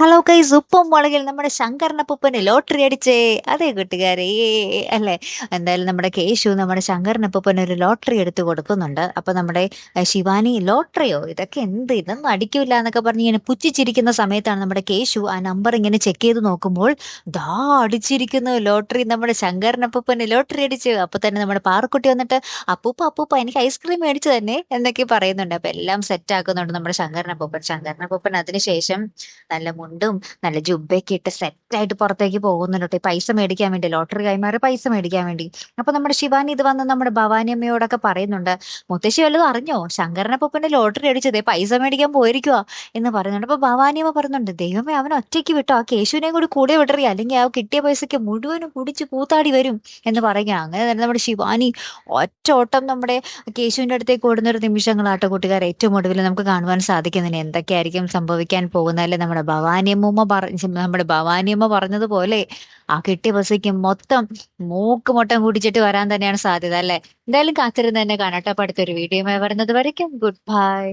Hello കൈസ് ഉപ്പും മുളകിൽ നമ്മുടെ ശങ്കരനപ്പൂപ്പന് lottery അടിച്ചേ. അതെ കൂട്ടുകാരെ. അല്ലേ? എന്തായാലും നമ്മുടെ കേശു നമ്മുടെ ശങ്കരനപ്പൂപ്പന് ഒരു ലോട്ടറി എടുത്തു കൊടുക്കുന്നുണ്ട്. അപ്പൊ നമ്മുടെ ശിവാനി ലോട്ടറിയോ? ഇതൊക്കെ എന്ത്? ഇതൊന്നും അടിക്കില്ല എന്നൊക്കെ പറഞ്ഞ് ഇങ്ങനെ പുച്ഛിച്ചിരിക്കുന്ന സമയത്താണ് നമ്മുടെ കേശു ആ നമ്പർ ഇങ്ങനെ ചെക്ക് ചെയ്ത് നോക്കുമ്പോൾ ദാ അടിച്ചിരിക്കുന്നു ലോട്ടറി. നമ്മുടെ ശങ്കരനപ്പൂപ്പന് ലോട്ടറി അടിച്ചു. അപ്പൊ തന്നെ നമ്മുടെ പാറക്കുട്ടി വന്നിട്ട് അപ്പൂപ്പ അപ്പൂപ്പ എനിക്ക് ഐസ്ക്രീം മേടിച്ചു തന്നെ എന്നൊക്കെ പറയുന്നുണ്ട്. അപ്പൊ എല്ലാം സെറ്റ് ആക്കുന്നുണ്ട് നമ്മുടെ ശങ്കരനപ്പൂപ്പൻ. ശങ്കരനപ്പൂപ്പൻ അതിനുശേഷം നല്ല മുണ്ടും നല്ല ജുബയൊക്കെ ഇട്ട് സെറ്റായിട്ട് പുറത്തേക്ക് പോകുന്നുണ്ട്. പൈസ മേടിക്കാൻ വേണ്ടി ലോട്ടറി കൈമാറി പൈസ മേടിക്കാൻ വേണ്ടി. അപ്പൊ നമ്മുടെ ശിവാനി ഇത് വന്ന് നമ്മുടെ ഭവാനി അമ്മയോടൊക്കെ പറയുന്നുണ്ട് മുത്തശ്ശി വല്ലതും അറിഞ്ഞോ? ശങ്കരനപ്പൂപ്പന്റെ ലോട്ടറി അടിച്ചതേ പൈസ മേടിക്കാൻ പോയിരിക്കുക എന്ന് പറയുന്നുണ്ട്. അപ്പൊ ഭവാനി അമ്മ പറയുന്നുണ്ട് ദൈവമേ അവൻ ഒറ്റയ്ക്ക് വിട്ടോ? ആ കേശുവിനെയും കൂടി കൂടെ വിടറി. അല്ലെങ്കിൽ ആ കിട്ടിയ പൈസയ്ക്ക് മുഴുവനും കുടിച്ച് കൂത്താടി വരും എന്ന് പറയുക. അങ്ങനെ തന്നെ നമ്മുടെ ശിവാനി ഒറ്റ ഓട്ടം നമ്മുടെ കേശുവിന്റെ അടുത്തേക്ക് ഓടുന്ന ഒരു നിമിഷങ്ങളാട്ടോ കൂട്ടുകാർ ഏറ്റവും ഒടുവിൽ നമുക്ക് കാണുവാൻ സാധിക്കുന്നതിന് എന്തൊക്കെയായിരിക്കും സംഭവിക്കാൻ പോകുന്നതല്ലേ നമ്മുടെ ഭവാനിയമ്മൂമ്മ പറ നമ്മുടെ ഭവാനിയമ്മ പറഞ്ഞതുപോലെ ആ കിട്ടിയ ബസ്സിക്ക് മൊത്തം മൂക്ക് മൊട്ടം കുടിച്ചിട്ട് വരാൻ തന്നെയാണ് സാധ്യത അല്ലെ? എന്തായാലും കാത്തിരുന്ന് തന്നെ കാണാട്ടോ അടുത്തൊരു വീഡിയോ വരുന്നത് വരയ്ക്കും. Good bye